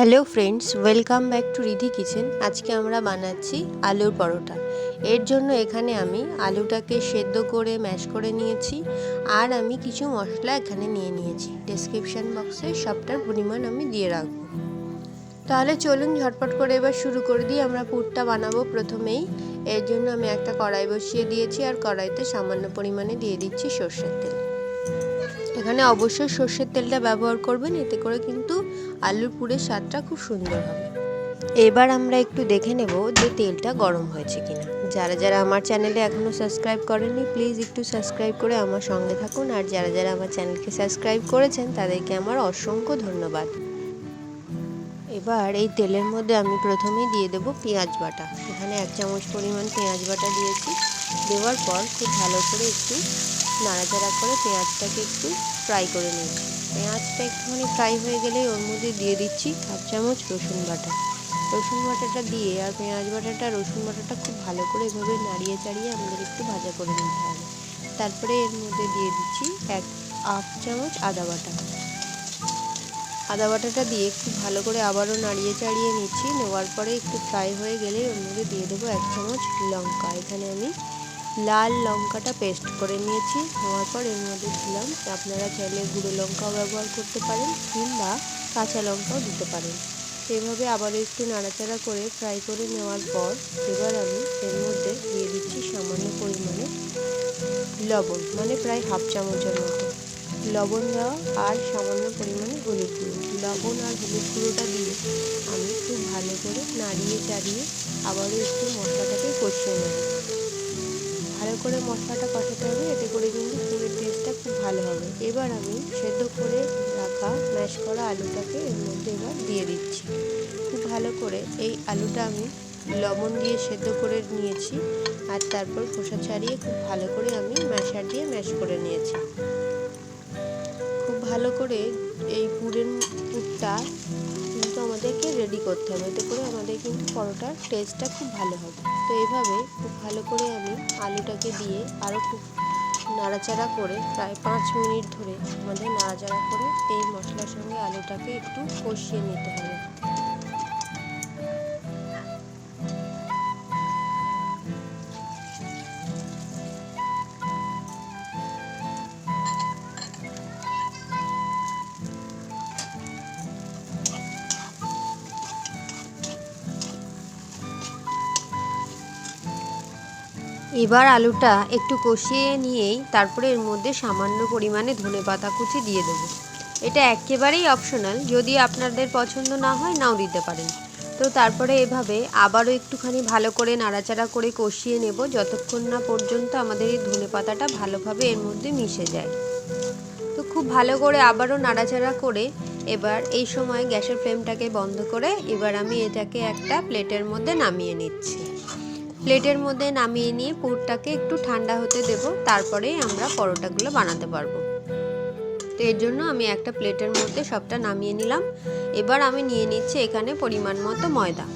Hello friends welcome back to Riddhi kitchen আজকে আমরা বানাচ্ছি আলুর পরোটা। এর জন্য এখানে আমি আলুটাকে সেদ্ধ করে ম্যাশ করে নিয়েছি। আর আমি কিছু মশলা এখানে নিয়ে নিয়েছি। ডেসক্রিপশান বক্সে সবটার পরিমাণ আমি দিয়ে রাখব। তাহলে চলুন ঝটপট করে এবার শুরু করে দিই। আমরা পুরটা বানাবো প্রথমেই। এর জন্য আমি একটা কড়াই বসিয়ে দিয়েছি আর কড়াইতে সামান্য পরিমাণে দিয়ে দিচ্ছি সর্ষের তেল। এখানে অবশ্যই সর্ষের তেলটা ব্যবহার করবেন। এতে করে কিন্তু আলুর পুরের স্বাদটা খুব সুন্দর হবে। এবার আমরা একটু দেখে নেব যে তেলটা গরম হয়েছে কিনা। যারা যারা আমার চ্যানেলে এখনও সাবস্ক্রাইব করেনি প্লিজ একটু সাবস্ক্রাইব করে আমার সঙ্গে থাকুন। আর যারা যারা আমার চ্যানেলকে সাবস্ক্রাইব করেছেন, তাদেরকে আমার অসংখ্য ধন্যবাদ। এবার এই তেলের মধ্যে আমি প্রথমেই দিয়ে দেবো পেঁয়াজ বাটা। এখানে এক চামচ পরিমাণ পেঁয়াজ বাটা দিয়েছি। দেওয়ার পর খুব ভালো করে একটু নাড়াচাড়া করে পেঁয়াজটাকে একটু ফ্রাই করে নিয়েছি পেঁয়াজটা একটুখানি ফ্রাই হয়ে গেলেই ওর মধ্যে দিয়ে দিচ্ছি হাফ চামচ রসুন বাটা। রসুন বাটাটা দিয়ে আর পেঁয়াজ বাটাটা, রসুন বাটাটা খুব ভালো করে এভাবে নাড়িয়ে চাড়িয়ে আমাদের একটু ভাজা করে নিতে হবে। তারপরে এর মধ্যে দিয়ে দিচ্ছি এক হাফ চামচ আদা বাটা। আদা বাটাটা দিয়ে একটু ভালো করে আবারও নাড়িয়ে চাড়িয়ে নিচ্ছি, নেওয়ার পরে একটু ফ্রাই হয়ে গেলে ওর মধ্যে দিয়ে দেবো এক চামচ লঙ্কা। এখানে আমি লাল লঙ্কাটা পেস্ট করে নিয়েছি। নেওয়ার পর এর মধ্যে দিলাম। আপনারা চাইলে গুঁড়ো লঙ্কাও ব্যবহার করতে পারেন কিংবা কাঁচা লঙ্কাও দিতে পারেন। এভাবে আবার একটু নাড়াচাড়া করে ফ্রাই করে নেওয়ার পর এবার আমি এর মধ্যে দিয়ে দিচ্ছি সামান্য পরিমাণে লবণ মানে প্রায় হাফ চামচের মতো। লবণ দেওয়া আর সামান্য পরিমাণে হলুদ গুঁড়ো। লবণ আর হলুদ গুঁড়োটা দিয়ে আমি খুব ভালো করে নাড়িয়ে চাড়িয়ে আবারও একটু মশলাটাকে কষিয়ে নেব। ভালো করে মশলাটা কষাতে হবে, এতে করে কিন্তু পুরের টেস্টটা খুব ভালো হবে। এবার আমি সেদ্ধ করে রাখা ম্যাশ করা আলুটাকে এর মধ্যে এবার দিয়ে দিচ্ছি। খুব ভালো করে এই আলুটা আমি লবণ দিয়ে সেদ্ধ করে নিয়েছি, আর তারপর খোসা ছাড়িয়ে খুব ভালো করে আমি ম্যাশার দিয়ে ম্যাশ করে নিয়েছি। ভালো করে এই পুরের পুরটা কিন্তু আমাদেরকে রেডি করতে হবে। এতে করে আমাদের কিন্তু পরোটার টেস্টটা খুব ভালো হবে। তো এইভাবে খুব ভালো করে আমি আলুটাকে দিয়ে আরও খুব নাড়াচাড়া করে প্রায় পাঁচ মিনিট ধরে আমাদের নাড়াচাড়া করে এই মশলার সঙ্গে আলুটাকে একটু কষিয়ে নিতে হবে। এবার আলুটা একটু কষিয়ে নিয়েই তারপরে এর মধ্যে সামান্য পরিমাণে ধনে পাতা কুচি দিয়ে দেবো। এটা একেবারেই অপশনাল যদি আপনাদের পছন্দ না হয় নাও দিতে পারেন। তো তারপরে এভাবে আবারও একটুখানি ভালো করে নাড়াচাড়া করে কষিয়ে নেব, যতক্ষণ না পর্যন্ত আমাদের এই ধনে পাতাটা ভালোভাবে এর মধ্যে মিশে যায়। তো খুব ভালো করে আবারও নাড়াচাড়া করে এবার এই সময় গ্যাসের ফ্লেমটাকে বন্ধ করে এবার আমি এটাকে একটা প্লেটের মধ্যে নামিয়ে নিচ্ছি। প্লেটের মধ্যে নামিয়ে নিয়ে পুরটাকে একটু ঠান্ডা হতে দেব তারপরে আমরা পরোটাগুলো বানাতে পারব। তো এর জন্য আমি একটা প্লেটের মধ্যে সবটা নামিয়ে নিলাম। এবার আমি নিয়ে নিচ্ছি এখানে পরিমাণ মতো ময়দা।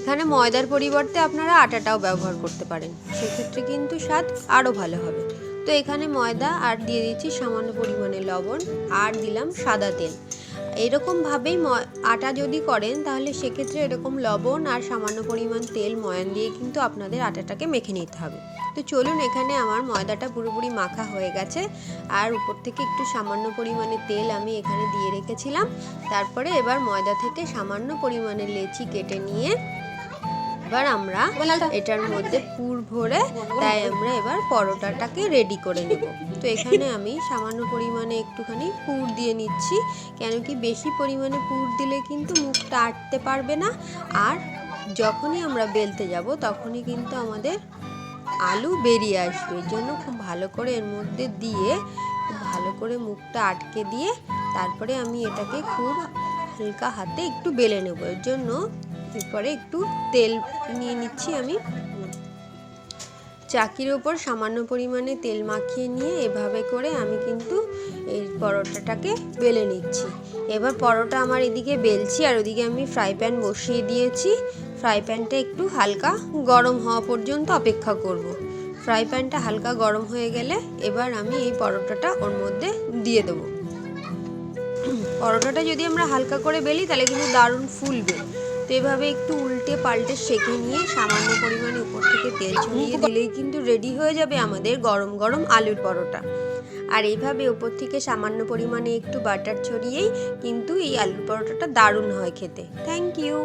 এখানে ময়দার পরিবর্তে আপনারা আটাটাও ব্যবহার করতে পারেন। সেক্ষেত্রে কিন্তু স্বাদ আরও ভালো হবে। তো এখানে ময়দা আর দিয়ে দিচ্ছি সামান্য পরিমাণে লবণ, আর দিলাম সাদা তেল। এরকমভাবেই আটা যদি করেন, তাহলে সেক্ষেত্রে এরকম লবণ আর সামান্য পরিমাণ তেল, ময়ান দিয়ে কিন্তু আপনাদের আটাটাকে মেখে নিতে হবে। তো চলুন এখানে আমার ময়দাটা পুরোপুরি মাখা হয়ে গেছে। আর উপর থেকে একটু সামান্য পরিমাণে তেল আমি এখানে দিয়ে রেখেছিলাম। তারপরে এবার ময়দা থেকে সামান্য পরিমাণে লেচি কেটে নিয়ে এবার আমরা এটার মধ্যে পুর ভরে তাই আমরা এবার পরোটাটাকে রেডি করে নেব। তো এখানে আমি সামান্য পরিমাণে একটুখানি পুর দিয়ে নিচ্ছি। কেন কি বেশি পরিমাণে পুর দিলে কিন্তু মুখটা আটতে পারবে না। আর যখনই আমরা বেলতে যাব তখনই কিন্তু আমাদের আলু বেরিয়ে আসবে। এর জন্য খুব ভালো করে এর মধ্যে দিয়ে ভালো করে মুখটা আটকে দিয়ে তারপরে আমি এটাকে খুব হালকা হাতে একটু বেলে নেব। এর জন্য এরপরে একটু তেল নিয়ে নিচ্ছি আমি। চাকির ওপর সামান্য পরিমাণে তেল মাখিয়ে নিয়ে এভাবে করে আমি কিন্তু এই পরোটাটাকে বেলে নিচ্ছি। এবার পরোটা আমার এদিকে বেলছি আর ওদিকে আমি ফ্রাই প্যান বসিয়ে দিয়েছি। ফ্রাই প্যানটা একটু হালকা গরম হওয়া পর্যন্ত অপেক্ষা করব। ফ্রাই প্যানটা হালকা গরম হয়ে গেলে এবার আমি এই পরোটাটা ওর মধ্যে দিয়ে দেবো। পরোটাটা যদি আমরা হালকা করে বেলি তাহলে কিন্তু দারুণ ফুলবে। তো এভাবে একটু উল্টে পাল্টে সেঁকে নিয়ে সামান্য পরিমাণে উপর থেকে তেল ছড়িয়ে দিলেই কিন্তু রেডি হয়ে যাবে আমাদের গরম গরম আলুর পরোটা। আর এইভাবে ওপর থেকে সামান্য পরিমাণে একটু বাটার ছড়িয়েই কিন্তু এই আলুর পরোটাটা দারুণ হয় খেতে। Thank you